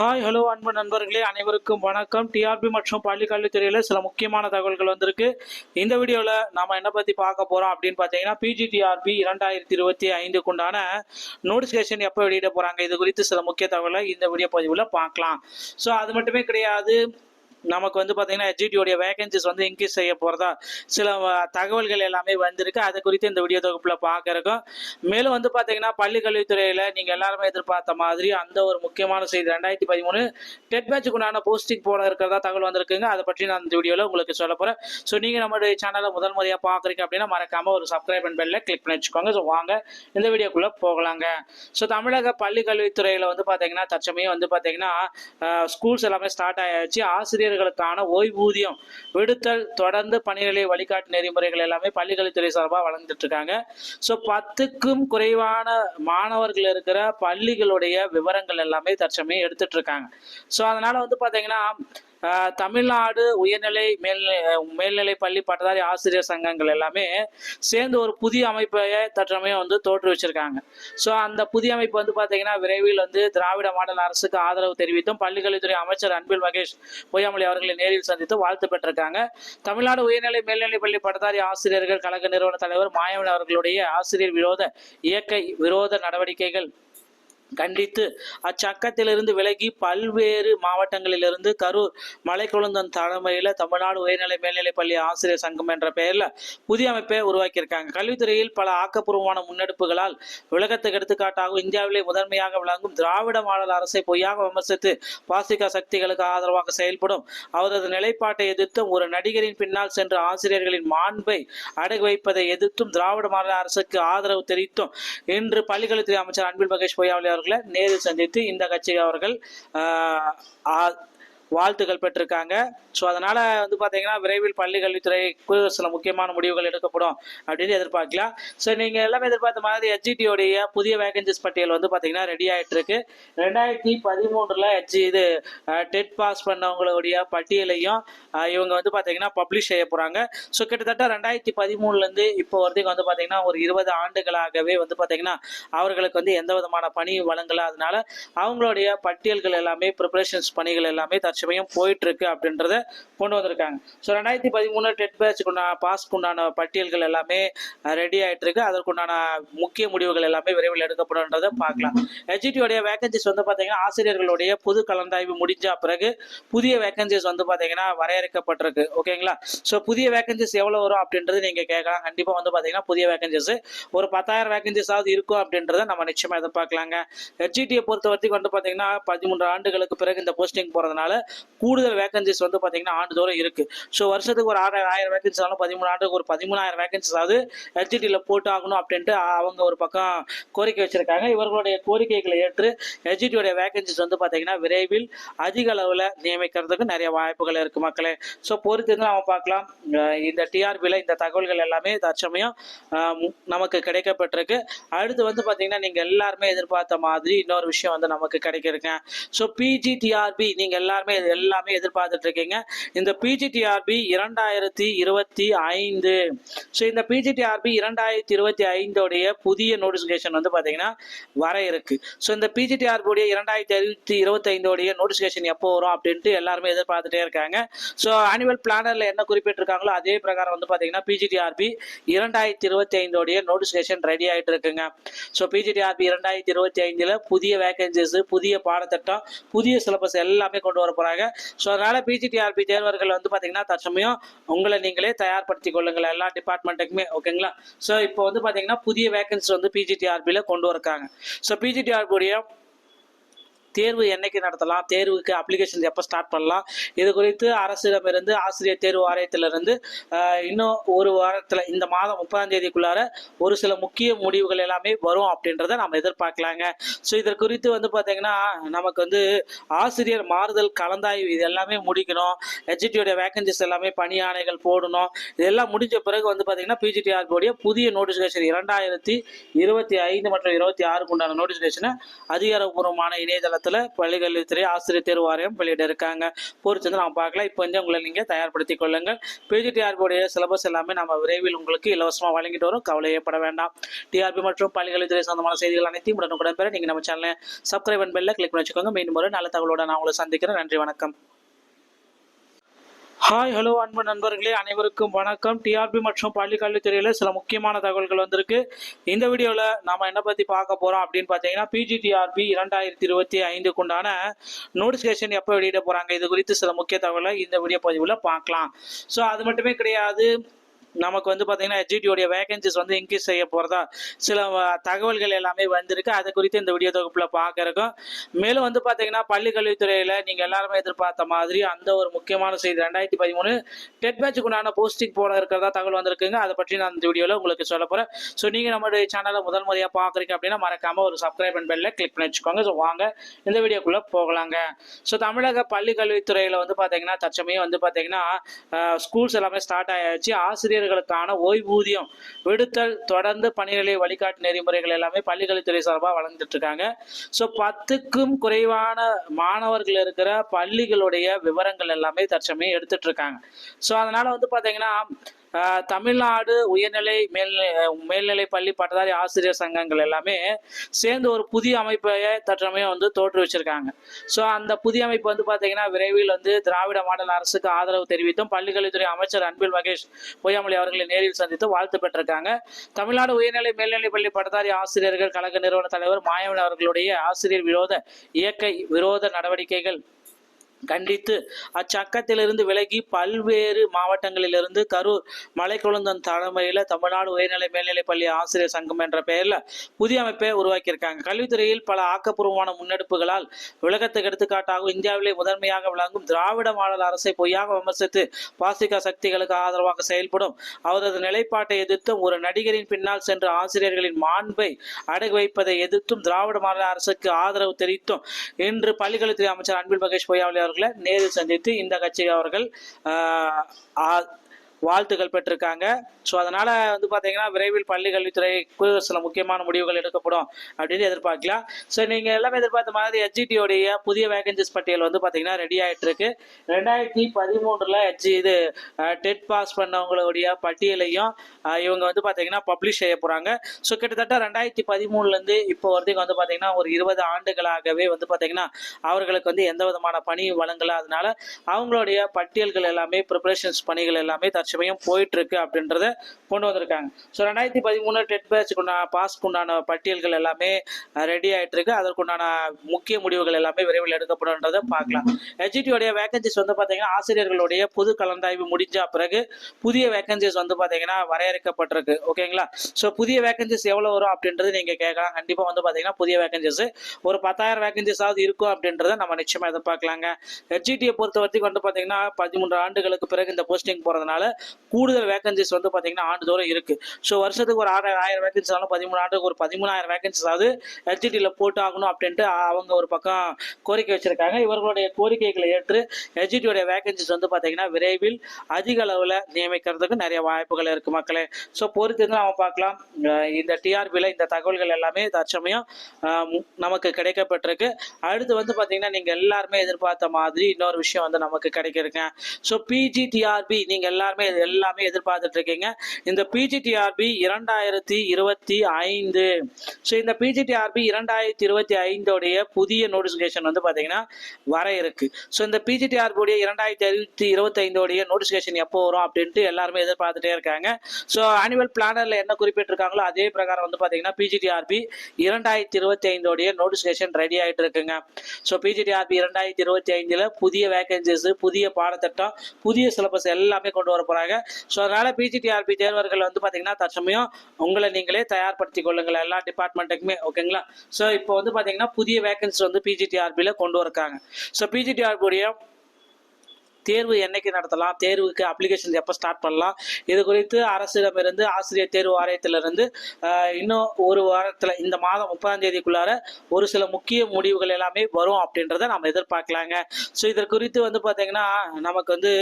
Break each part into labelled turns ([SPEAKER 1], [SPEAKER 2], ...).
[SPEAKER 1] Hi hello அன்பு நண்பர்களே. அனைவருக்கும் வணக்கம். டிஆர்பி மற்றும் பள்ளிக்கல்வித்துறையில் சில முக்கியமான தகவல்கள் வந்திருக்கு. இந்த வீடியோவில் நாம் என்ன பற்றி பார்க்க போகிறோம் அப்படின்னு பார்த்தீங்கன்னா பிஜிடிஆர்பி இரண்டாயிரத்தி இருபத்தி ஐந்துக்குண்டான நோட்டிஃபிகேஷன் எப்போ வெளியிட போகிறாங்க இது குறித்து சில முக்கிய தகவலை இந்த வீடியோ பதிவில் பார்க்கலாம். ஸோ அது மட்டுமே கிடையாது. நமக்கு வந்து பார்த்தீங்கன்னா எஜிடியோடைய வேகன்சிஸ் வந்து இன்க்ரீஸ் செய்ய போகிறதா சில தகவல்கள் எல்லாமே வந்திருக்கு. அது குறித்து இந்த வீடியோ தொகுப்பில் பார்க்க மேலும் வந்து பார்த்தீங்கன்னா பள்ளி கல்வித்துறையில் நீங்கள் எல்லாருமே எதிர்பார்த்த மாதிரி அந்த ஒரு முக்கியமான செய்தி ரெண்டாயிரத்தி பதிமூணு டெட் பேட்சுக்கு உண்டான போஸ்டிங் போட இருக்கிறதா தகவல் வந்திருக்குங்க. அதை பற்றி நான் இந்த வீடியோவில் உங்களுக்கு சொல்ல போகிறேன் ஸோ நீங்கள் நம்மளுடைய சேனலை முதல் முறையாக பார்க்குறீங்க அப்படின்னா மறக்காமல் ஒரு சப்ஸ்கிரைப் அண்ட் பெல்ல கிளிக் பண்ணி வச்சுக்கோங்க. ஸோ வாங்க இந்த வீடியோக்குள்ளே போகலாங்க. ஸோ தமிழக பள்ளி கல்வித்துறையில் வந்து பார்த்தீங்கன்னா தற்சமயம் வந்து பார்த்தீங்கன்னா ஸ்கூல்ஸ் எல்லாமே ஸ்டார்ட் ஆயாச்சு. ஆசிரியர்களுக்கான ஓய்வூதியம் விடுத்தல் தொடர்ந்து பணிகளை வழிகாட்டு நெறிமுறைகள் எல்லாமே பள்ளிக்கல்வித்துறை சார்பாக வழங்கிட்டு இருக்காங்க ஸோ பத்துக்கும் குறைவான மாணவர்கள் இருக்கிற பள்ளிகளுடைய விவரங்கள் எல்லாமே தற்சமயம் எடுத்துட்டு இருக்காங்க ஸோ அதனால வந்து பார்த்தீங்கன்னா தமிழ்நாடு உயர்நிலை மேல்நிலை மேல்நிலை பள்ளி பட்டதாரி ஆசிரியர் சங்கங்கள் எல்லாமே சேர்ந்து ஒரு புதிய அமைப்பை தற்சமயம் வந்து தோற்றுவிச்சிருக்காங்க ஸோ அந்த புதிய அமைப்பு வந்து பார்த்தீங்கன்னா விரைவில் வந்து திராவிட மாடல் அரசுக்கு ஆதரவு தெரிவித்தும் பள்ளிக்கல்வித்துறை அமைச்சர் அன்பில் மகேஷ் பொய்யாமொழி அவர்களை நேரில் சந்தித்து வாழ்த்து பெற்றிருக்காங்க. தமிழ்நாடு உயர்நிலை மேல்நிலை பள்ளி பட்டதாரி ஆசிரியர்கள் கழக நிறுவன தலைவர் மாயவன் அவர்களுடைய ஆசிரியர் விரோத இயற்கை விரோத நடவடிக்கைகள் கண்டித்து அச்சக்கத்திலிருந்து விலகி பல்வேறு மாவட்டங்களிலிருந்து கரூர் மலைக்குழுந்தன் தலைமையில் தமிழ்நாடு உயர்நிலை மேல்நிலைப் பள்ளி ஆசிரியர் சங்கம் என்ற பெயரில் புதிய அமைப்பை உருவாக்கியிருக்காங்க. கல்வித்துறையில் பல ஆக்கப்பூர்வமான முன்னெடுப்புகளால் உலகத்துக்கு எடுத்துக்காட்டாக இந்தியாவிலே முதன்மையாக விளங்கும் திராவிட மாடல் அரசை பொய்யாக விமர்சித்து பாசிக சக்திகளுக்கு ஆதரவாக செயல்படும் அவரது நிலைப்பாட்டை எதிர்த்தும் ஒரு நடிகரின் பின்னால் சென்று ஆசிரியர்களின் மாண்பை அடகு வைப்பதை எதிர்த்தும் திராவிட மாடல் அரசுக்கு ஆதரவு தெரிவித்தும் இன்று பள்ளிக்கல்வித்துறை அமைச்சர் அன்பில் மகேஷ் பொய்யாவளியார் அவர்களை நேரில் சந்தித்து இந்த கட்சி அவர்கள் வாழ்த்துகள் வாழ்த்துக்கள் பெற்றிருக்காங்க. ஸோ அதனால் வந்து பார்த்தீங்கன்னா விரைவில் பள்ளி கல்வித்துறைக்கு சில முக்கியமான முடிவுகள் எடுக்கப்படும் அப்படின்னு எதிர்பார்க்கலாம். ஸோ நீங்கள் எல்லாமே எதிர்பார்த்த மாதிரி ஹெச்ஜிடியோடைய புதிய வேகன்சிஸ் பட்டியல் வந்து பார்த்தீங்கன்னா ரெடி ஆயிட்டு இருக்கு ரெண்டாயிரத்தி பதிமூன்றில் ஹெச்ஜி இது டெட் பாஸ் பண்ணவங்களுடைய பட்டியலையும் இவங்க வந்து பார்த்தீங்கன்னா பப்ளிஷ் செய்ய போகிறாங்க ஸோ கிட்டத்தட்ட ரெண்டாயிரத்தி பதிமூணுலேருந்து இப்போ வரைக்கும் வந்து பார்த்தீங்கன்னா ஒரு இருபது ஆண்டுகளாகவே வந்து பார்த்தீங்கன்னா அவர்களுக்கு வந்து எந்த விதமான பணியும் வழங்கல. அதனால அவங்களுடைய பட்டியல்கள் எல்லாமே ப்ரிப்பரேஷன்ஸ் பணிகள் எல்லாமே தற்சமயம் போயிட்டு இருக்கு அப்படின்றத கொண்டு வந்திருக்காங்க. ஸோ ரெண்டாயிரத்தி பதிமூணு டெட் பேட்சுக்கு உண்டான பட்டியல்கள் எல்லாமே ரெடி ஆயிட்டு இருக்கு அதற்குண்டான முக்கிய முடிவுகள் எல்லாமே விரைவில் எடுக்கப்படும்ன்றதை பார்க்கலாம். ஹெச்டியோடைய வேகன்சிஸ் வந்து பார்த்தீங்கன்னா ஆசிரியர்களுடைய பொது கலந்தாய்வு முடிஞ்ச பிறகு புதிய வேகன்சிஸ் வந்து பார்த்தீங்கன்னா வரையறுக்கப்பட்டிருக்கு. ஓகேங்களா ஸோ புதிய வேகன்சிஸ் எவ்வளோ வரும் அப்படின்றது நீங்கள் கேட்கலாம். கண்டிப்பாக வந்து பார்த்தீங்கன்னா புதிய வேகன்சிஸ் ஒரு பத்தாயிரம் வேகன்சிஸாவது இருக்கும் அப்படின்றத நம்ம நிச்சயமாக எதிர்பார்க்கலாங்க. ஹெச்டியை பொறுத்த வரைக்கும் வந்து பார்த்தீங்கன்னா பதிமூன்று ஆண்டுகளுக்கு பிறகு இந்த போஸ்டிங் போகிறதுனால கூடுதல் வேகன்சிஸ் வந்து பார்த்தீங்கன்னா ஆண்டுதோறும் இருக்கு. ஸோ வருஷத்துக்கு ஒரு ஆறாயிரம் ஆயிரம் வேகன்சி பதிமூணு ஆண்டுக்கு ஒரு பதிமூணாயிரம் வேகன்சிஸ் ஆகுது ஹெச்டியில் போட்டு ஆகணும் அப்படின்ட்டு அவங்க ஒரு பக்கம் கோரிக்கை வச்சிருக்காங்க. இவர்களுடைய கோரிக்கைகளை ஏற்று ஹெச்டியோடைய வேகன்சிஸ் வந்து பார்த்தீங்கன்னா விரைவில் அதிக அளவில் நியமிக்கிறதுக்கு நிறைய வாய்ப்புகள் இருக்கு மக்களே. ஸோ பொறுத்திருந்து நம்ம பார்க்கலாம். இந்த டிஆர்பியில் இந்த தகவல்கள் எல்லாமே தற்சமயம் நமக்கு கிடைக்கப்பட்டிருக்கு. அடுத்து வந்து பார்த்தீங்கன்னா நீங்கள் எல்லாருமே எதிர்பார்த்த மாதிரி இன்னொரு விஷயம் வந்து நமக்கு கிடைக்கிருக்கேன் ஸோ பிஜிடிஆர்பி நீங்கள் எல்லாருமே இது எல்லாமே எதிர்பார்த்துட்டு இருக்கீங்க இந்த பிஜிடிஆர்பி இரண்டாயிரத்தி இருபத்தி ஐந்து. ஸோ இந்த பிஜிடிஆர்பி இரண்டாயிரத்தி இருபத்தி ஐந்தோடைய புதிய நோட்டிஃபிகேஷன் வந்து பார்த்தீங்கன்னா வர இருக்கு. ஸோ இந்த பிஜிடிஆர்பியுடைய இரண்டாயிரத்தி இருபத்தி இருபத்தைந்தோடைய நோட்டிஃபிகேஷன் எப்போ வரும் அப்படின்ட்டு எல்லாருமே எதிர்பார்த்துட்டே இருக்காங்க. ஸோ ஆனுவல் பிளானரில் என்ன குறிப்பிட்டிருக்காங்களோ அதே பிரகாரம் வந்து பார்த்தீங்கன்னா பிஜிடிஆர்பி இரண்டாயிரத்தி இருபத்தி ஐந்தோடைய நோட்டிஃபிகேஷன் ரெடி ஆகிட்டு இருக்குங்க. ஸோ பிஜிடிஆர்பி இரண்டாயிரத்தி இருபத்தி ஐந்தில் புதிய வேகன்சிஸ் புதிய பாடத்திட்டம் புதிய சிலபஸ் எல்லாமே கொண்டு வர போகிறாங்க ஸோ அதனால் பிஜிடிஆர்பி தேர்வர்கள் வந்து பார்த்தீங்கன்னா தற்சமயம் உங்களை நீங்களே தயார்படுத்திக் கொள்ளுங்கள். எல்லா டிபார்ட்மெண்ட்டுக்குமே ஓகேங்களா ஸோ இப்போ வந்து பார்த்தீங்கன்னா புதிய வேகன்சி வந்து பிஜிடிஆர்பியில் கொண்டு வரக்காங்க ஸோ பிஜிடிஆர்பியுடைய தேர்வு என்னைக்கு நடத்தலாம்? தேர்வுக்கு அப்ளிகேஷன் எப்போ ஸ்டார்ட் பண்ணலாம்? இது குறித்து அரசிடமிருந்து ஆசிரியர் தேர்வு வாரியத்திலிருந்து இன்னும் ஒரு வாரத்தில் இந்த மாதம் முப்பதாம் தேதிக்குள்ளார ஒரு சில முக்கிய முடிவுகள் எல்லாமே வரும் அப்படின்றத நம்ம எதிர்பார்க்கலாங்க. ஸோ இது குறித்து வந்து பார்த்தீங்கன்னா நமக்கு வந்து ஆசிரியர் மாறுதல் கலந்தாய்வு இது எல்லாமே முடிக்கணும். ஹெச்டியோட வேகன்சிஸ் எல்லாமே பணி ஆணைகள் போடணும். இதெல்லாம் முடிஞ்ச பிறகு வந்து பார்த்தீங்கன்னா பிஜிடிஆர்பியோடைய புதிய நோட்டிஃபிகேஷன் இரண்டாயிரத்தி இருபத்தி ஐந்து மற்றும் இருபத்தி ஆறுக்கு உண்டான நோட்டிஃபிகேஷனை அதிகாரப்பூர்வமான இணையதளத்தில் வாரத்தில் பள்ளிக்கல்வித்துறை ஆசிரியர் தேர்வு வாரியம் வெளியிட இருக்காங்க. பொறுத்து வந்து நம்ம பார்க்கலாம். இப்போ வந்து உங்களை நீங்கள் தயார்படுத்திக் கொள்ளுங்கள். பிஜிடிஆர்பியுடைய சிலபஸ் எல்லாமே நம்ம விரைவில் உங்களுக்கு இலவசமாக வழங்கிட்டு வரும். கவலையப்பட வேண்டாம். டிஆர்பி மற்றும் பள்ளிக்கல்வித்துறை சொந்தமான செய்திகள் அனைத்தையும் உடனுக்குடன் பெற நீங்கள் நம்ம சேனலை சப்ஸ்கிரைப் அண்ட் பெல்ல கிளிக் பண்ணி வச்சுக்கோங்க. மீண்டும் ஒரு நல்ல தகவலோட நான் உங்களை சந்திக்கிறேன். நன்றி வணக்கம். ஹாய் ஹலோ அன்பு நண்பர்களே. அனைவருக்கும் வணக்கம். டிஆர்பி மற்றும் பள்ளி கல்வித்துறையில் சில முக்கியமான தகவல்கள் வந்திருக்கு. இந்த வீடியோவில் நாம் என்ன பற்றி பார்க்க போகிறோம் அப்படின்னு பார்த்தீங்கன்னா பிஜிடிஆர்பி இரண்டாயிரத்தி இருபத்தி ஐந்துக்குண்டான நோட்டிஃபிகேஷன் எப்போ வெளியிட போகிறாங்க இது குறித்து சில முக்கிய தகவலை இந்த வீடியோ பதிவில் பார்க்கலாம். ஸோ அது மட்டுமே கிடையாது. நமக்கு வந்து பார்த்தீங்கன்னா எஜிடியோடைய வேகன்சிஸ் வந்து இன்க்ரீஸ் செய்ய போகிறதா சில தகவல்கள் எல்லாமே வந்திருக்கு. அதை குறித்து இந்த வீடியோ தொகுப்பில் பார்க்குறக்கும் மேலும் வந்து பார்த்தீங்கன்னா பள்ளி கல்வித்துறையில் நீங்கள் எல்லாருமே எதிர்பார்த்த மாதிரி அந்த ஒரு முக்கியமான செய்தி ரெண்டாயிரத்தி பதிமூணு டெட் பேட்சுக்கு உண்டான போஸ்டிங் போட இருக்கிறதா தகவல் வந்திருக்குங்க. அதை பற்றி நான் இந்த வீடியோவில் உங்களுக்கு சொல்ல போகிறேன் ஸோ நீங்கள் நம்மளுடைய சேனலை முதல் முறையாக பார்க்குறீங்க அப்படின்னா மறக்காமல் ஒரு சப்ஸ்கிரைப் அண்ட் பெல்லில் கிளிக் பண்ணி வச்சுக்கோங்க. ஸோ வாங்க இந்த வீடியோக்குள்ளே போகலாங்க. ஸோ தமிழக பள்ளி கல்வித்துறையில் வந்து பார்த்தீங்கன்னா தற்சமயம் வந்து பார்த்தீங்கன்னா ஸ்கூல்ஸ் எல்லாமே ஸ்டார்ட் ஆயாச்சு. ஆசிரியர்களுக்கான ஓய்வூதியம் விடுத்தல் தொடர்ந்து பணிநிலை வழிகாட்டு நெறிமுறைகள் எல்லாமே பள்ளிக்கல்வித்துறை சார்பாக வழங்கிட்டு இருக்காங்க ஸோ பத்துக்கும் குறைவான மாணவர்கள் இருக்கிற பள்ளிகளுடைய விவரங்கள் எல்லாமே தற்சமயம் எடுத்துட்டு இருக்காங்க ஸோ அதனால வந்து பார்த்தீங்கன்னா தமிழ்நாடு உயர்நிலை மேல்நிலை மேல்நிலை பள்ளி பட்டதாரி ஆசிரியர் சங்கங்கள் எல்லாமே சேர்ந்து ஒரு புதிய அமைப்பை தற்சமயம் வந்து தோற்றுவிச்சிருக்காங்க ஸோ அந்த புதிய அமைப்பு வந்து பார்த்தீங்கன்னா விரைவில் வந்து திராவிட மாடல் அரசுக்கு ஆதரவு தெரிவித்தும் பள்ளிக்கல்வித்துறை அமைச்சர் அன்பில் மகேஷ் பொய்யாமொழி அவர்களை நேரில் சந்தித்து வாழ்த்து பெற்றிருக்காங்க. தமிழ்நாடு உயர்நிலை மேல்நிலை பள்ளி பட்டதாரி ஆசிரியர்கள் கழக நிறுவன தலைவர் மாயவன் அவர்களுடைய ஆசிரியர் விரோத இயற்கை விரோத நடவடிக்கைகள் கண்டித்து அச்சக்கத்திலிருந்து விலகி பல்வேறு மாவட்டங்களிலிருந்து கரூர் மலைக்குழுந்தன் தலைமையில் தமிழ்நாடு உயர்நிலை மேல்நிலைப் பள்ளி ஆசிரியர் சங்கம் என்ற பெயரில் புதிய அமைப்பை உருவாக்கியிருக்காங்க. கல்வித்துறையில் பல ஆக்கப்பூர்வமான முன்னெடுப்புகளால் உலகத்துக்கு எடுத்துக்காட்டாக இந்தியாவிலே முதன்மையாக விளங்கும் திராவிட மாடல் அரசை பொய்யாக விமர்சித்து பாசிக சக்திகளுக்கு ஆதரவாக செயல்படும் அவரது நிலைப்பாட்டை எதிர்த்தும் ஒரு நடிகரின் பின்னால் சென்று ஆசிரியர்களின் மாண்பை அடகு வைப்பதை எதிர்த்தும் திராவிட மாடல் அரசுக்கு ஆதரவு தெரிவித்தும் இன்று பள்ளிக்கல்வித்துறை அமைச்சர் அன்பில் மகேஷ் பொய்யாவளி அவர்களை நேரில் சந்தித்து இந்த கட்சி அவர்கள் ஆஹ், ஆ- வாழ்த்துக்கள் பெற்றிருக்காங்க. ஸோ அதனால் வந்து பார்த்தீங்கன்னா விரைவில் பள்ளி கல்வித்துறைக்கு சில முக்கியமான முடிவுகள் எடுக்கப்படும் அப்படின்னு எதிர்பார்க்கலாம். ஸோ நீங்கள் எல்லாமே எதிர்பார்த்த மாதிரி ஹெச்ஜிடியோடைய புதிய வேகன்சிஸ் பட்டியல் வந்து பார்த்தீங்கன்னா ரெடி ஆயிட்டு இருக்கு ரெண்டாயிரத்தி பதிமூன்றில் ஹெச்ஜி இது டெட் பாஸ் பண்ணவங்களுடைய பட்டியலையும் இவங்க வந்து பார்த்தீங்கன்னா பப்ளிஷ் செய்ய போகிறாங்க ஸோ கிட்டத்தட்ட ரெண்டாயிரத்தி பதிமூணுலேருந்து இப்போ வரைக்கும் வந்து பார்த்தீங்கன்னா ஒரு இருபது ஆண்டுகளாகவே வந்து பார்த்தீங்கன்னா அவர்களுக்கு வந்து எந்த விதமான பணி வழங்கல. அதனால அவங்களுடைய பட்டியல்கள் எல்லாமே ப்ரிப்பரேஷன்ஸ் பணிகள் எல்லாமே லட்சமையும் போயிட்டு இருக்கு அப்படின்றத கொண்டு வந்திருக்காங்க. ஸோ ரெண்டாயிரத்தி பதிமூணு டெட் பேட்சுக்கு பாஸ்க்கு உண்டான பட்டியல்கள் எல்லாமே ரெடி ஆயிட்டு இருக்கு அதற்குண்டான முக்கிய முடிவுகள் எல்லாமே விரைவில் எடுக்கப்படும்ன்றதை பார்க்கலாம். ஹெச்டியோடைய வேகன்சிஸ் வந்து பார்த்தீங்கன்னா ஆசிரியர்களுடைய பொது கலந்தாய்வு முடிஞ்ச பிறகு புதிய வேகன்சிஸ் வந்து பார்த்தீங்கன்னா வரையறுக்கப்பட்டிருக்கு. ஓகேங்களா ஸோ புதிய வேகன்சிஸ் எவ்வளோ வரும் அப்படின்றது நீங்கள் கேட்கலாம். கண்டிப்பாக வந்து பார்த்தீங்கன்னா புதிய வேகன்சிஸ் ஒரு பத்தாயிரம் வேகன்சிஸாவது இருக்கும் அப்படின்றத நம்ம நிச்சயமாக எதிர்பார்க்கலாங்க. ஹெச்டியை பொறுத்த வரைக்கும் வந்து பார்த்தீங்கன்னா பதிமூன்று ஆண்டுகளுக்கு பிறகு இந்த போஸ்டிங் போகிறதுனால கூடுதல் வேகன்சிஸ் வந்து பார்த்தீங்கன்னா ஆண்டுதோறும் இருக்கு. ஸோ வருஷத்துக்கு ஒரு ஆறாயிரம் ஆயிரம் வேகன்சிஸ் பதிமூணு ஆண்டுக்கு ஒரு பதிமூணாயிரம் வேகன்சிஸ் ஆகுது ஹெச்டியில் போட்டு ஆகணும் அப்படின்ட்டு அவங்க ஒரு பக்கம் கோரிக்கை வச்சிருக்காங்க. இவர்களுடைய கோரிக்கைகளை ஏற்று ஹெச்டியோடைய வேகன்சிஸ் வந்து பார்த்தீங்கன்னா விரைவில் அதிக அளவில் நியமிக்கிறதுக்கு நிறைய வாய்ப்புகள் இருக்கு மக்களே. ஸோ பொறுத்திருந்து நம்ம பார்க்கலாம். இந்த டிஆர்பியில் இந்த தகவல்கள் எல்லாமே தற்சமயம் நமக்கு கிடைக்கப்பட்டிருக்கு. அடுத்து வந்து பார்த்தீங்கன்னா நீங்கள் எல்லாருமே எதிர்பார்த்த மாதிரி இன்னொரு விஷயம் வந்து நமக்கு கிடைக்கிருக்கேன் ஸோ பிஜிடிஆர்பி நீங்கள் எல்லாருமே இது எல்லாமே எதிர்பார்த்துட்டு இருக்கீங்க இந்த பிஜிடிஆர்பி இரண்டாயிரத்தி இருபத்தி ஐந்து. ஸோ இந்த பிஜிடிஆர்பி இரண்டாயிரத்தி இருபத்தி ஐந்தோடைய புதிய நோட்டிஃபிகேஷன் வந்து பார்த்தீங்கன்னா வர இருக்கு. ஸோ இந்த பிஜிடிஆர்பியுடைய இரண்டாயிரத்தி இருபத்தி இருபத்தி ஐந்தோடைய நோட்டிஃபிகேஷன் எப்போ வரும் அப்படின்ட்டு எல்லாருமே எதிர்பார்த்துட்டே இருக்காங்க. ஸோ ஆனுவல் பிளானர்ல என்ன குறிப்பிட்டிருக்காங்களோ அதே பிரகாரம் வந்து பார்த்தீங்கன்னா பிஜிடிஆர்பி இரண்டாயிரத்தி இருபத்தி ஐந்தோடைய நோட்டிஃபிகேஷன் ரெடி ஆயிட்டு இருக்குங்க ஸோ பிஜிடிஆர்பி இரண்டாயிரத்தி இருபத்தி ஐந்தில் புதிய வேகன்சிஸ் புதிய பாடத்திட்டம் புதிய சிலபஸ் எல்லாமே கொண்டு வர போறாங்க ஸோ அதனால பிஜிடிஆர்பி தேர்வர்கள் வந்து பார்த்தீங்கன்னா தற்சமயம் உங்களை நீங்களே தயார்படுத்திக் கொள்ளுங்கள். எல்லா டிபார்ட்மெண்ட்டுக்குமே ஓகேங்களா ஸோ இப்போ வந்து பார்த்தீங்கன்னா புதிய வேகன்சி வந்து பிஜிடிஆர்பியில் கொண்டு வரக்காங்க ஸோ பிஜிடிஆர்பியுடைய தேர்வு என்னைக்கு நடத்தலாம்? தேர்வுக்கு அப்ளிகேஷன் எப்போ ஸ்டார்ட் பண்ணலாம்? இது குறித்து அரசிடமிருந்து ஆசிரியர் தேர்வு வாரியத்திலிருந்து இன்னும் ஒரு வாரத்தில் இந்த மாதம் முப்பதாம் தேதிக்குள்ளார ஒரு சில முக்கிய முடிவுகள் எல்லாமே வரும் அப்படின்றத நம்ம எதிர்பார்க்கலாங்க. ஸோ இதற்கு குறித்து வந்து பார்த்தீங்கன்னா நமக்கு வந்து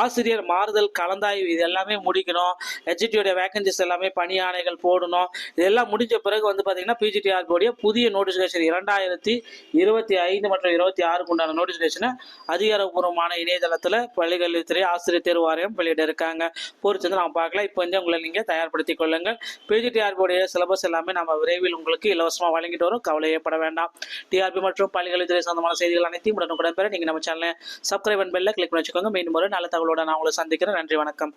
[SPEAKER 1] ஆசிரியர் மாறுதல் கலந்தாய்வு இது எல்லாமே முடிக்கணும். ஹெச்டியோட வேகன்சிஸ் எல்லாமே பணி ஆணைகள் போடணும். இதெல்லாம் முடிஞ்ச பிறகு வந்து பார்த்தீங்கன்னா பிஜிடிஆர்போடைய புதிய நோட்டிஃபிகேஷன் இரண்டாயிரத்தி இருபத்தி ஐந்து மற்றும் இருபத்தி ஆறுக்கு உண்டான நோட்டிஃபிகேஷனை அதிகாரப்பூர்வமான இணையதளத்தில் பள்ளிக்கல்வித்துறை ஆசிரியர் தேர்வு வாரியம் வெளியிட இருக்காங்க. பொறுத்து வந்து நம்ம பார்க்கலாம். இப்போ வந்து உங்களை நீங்கள் தயார்படுத்திக் கொள்ளுங்கள். பிஜிடிஆர்பியுடைய சிலபஸ் எல்லாமே நம்ம விரைவில் உங்களுக்கு இலவசமாக வழங்கிட்டு வரும். கவலையப்பட வேண்டாம். டிஆர்பி மற்றும் பள்ளிக்கல்வித்துறை சொந்தமான செய்திகள் அனைத்தையும் உடனுக்குடன் பெற நீங்கள் நம்ம சேனலை சப்ஸ்கிரைப் அண்ட் பெல்ல கிளிக் பண்ணி வச்சுக்கோங்க. மீண்டும் ஒரு நல்ல தகவலோட நான் உங்களை சந்திக்கிறேன். நன்றி வணக்கம்.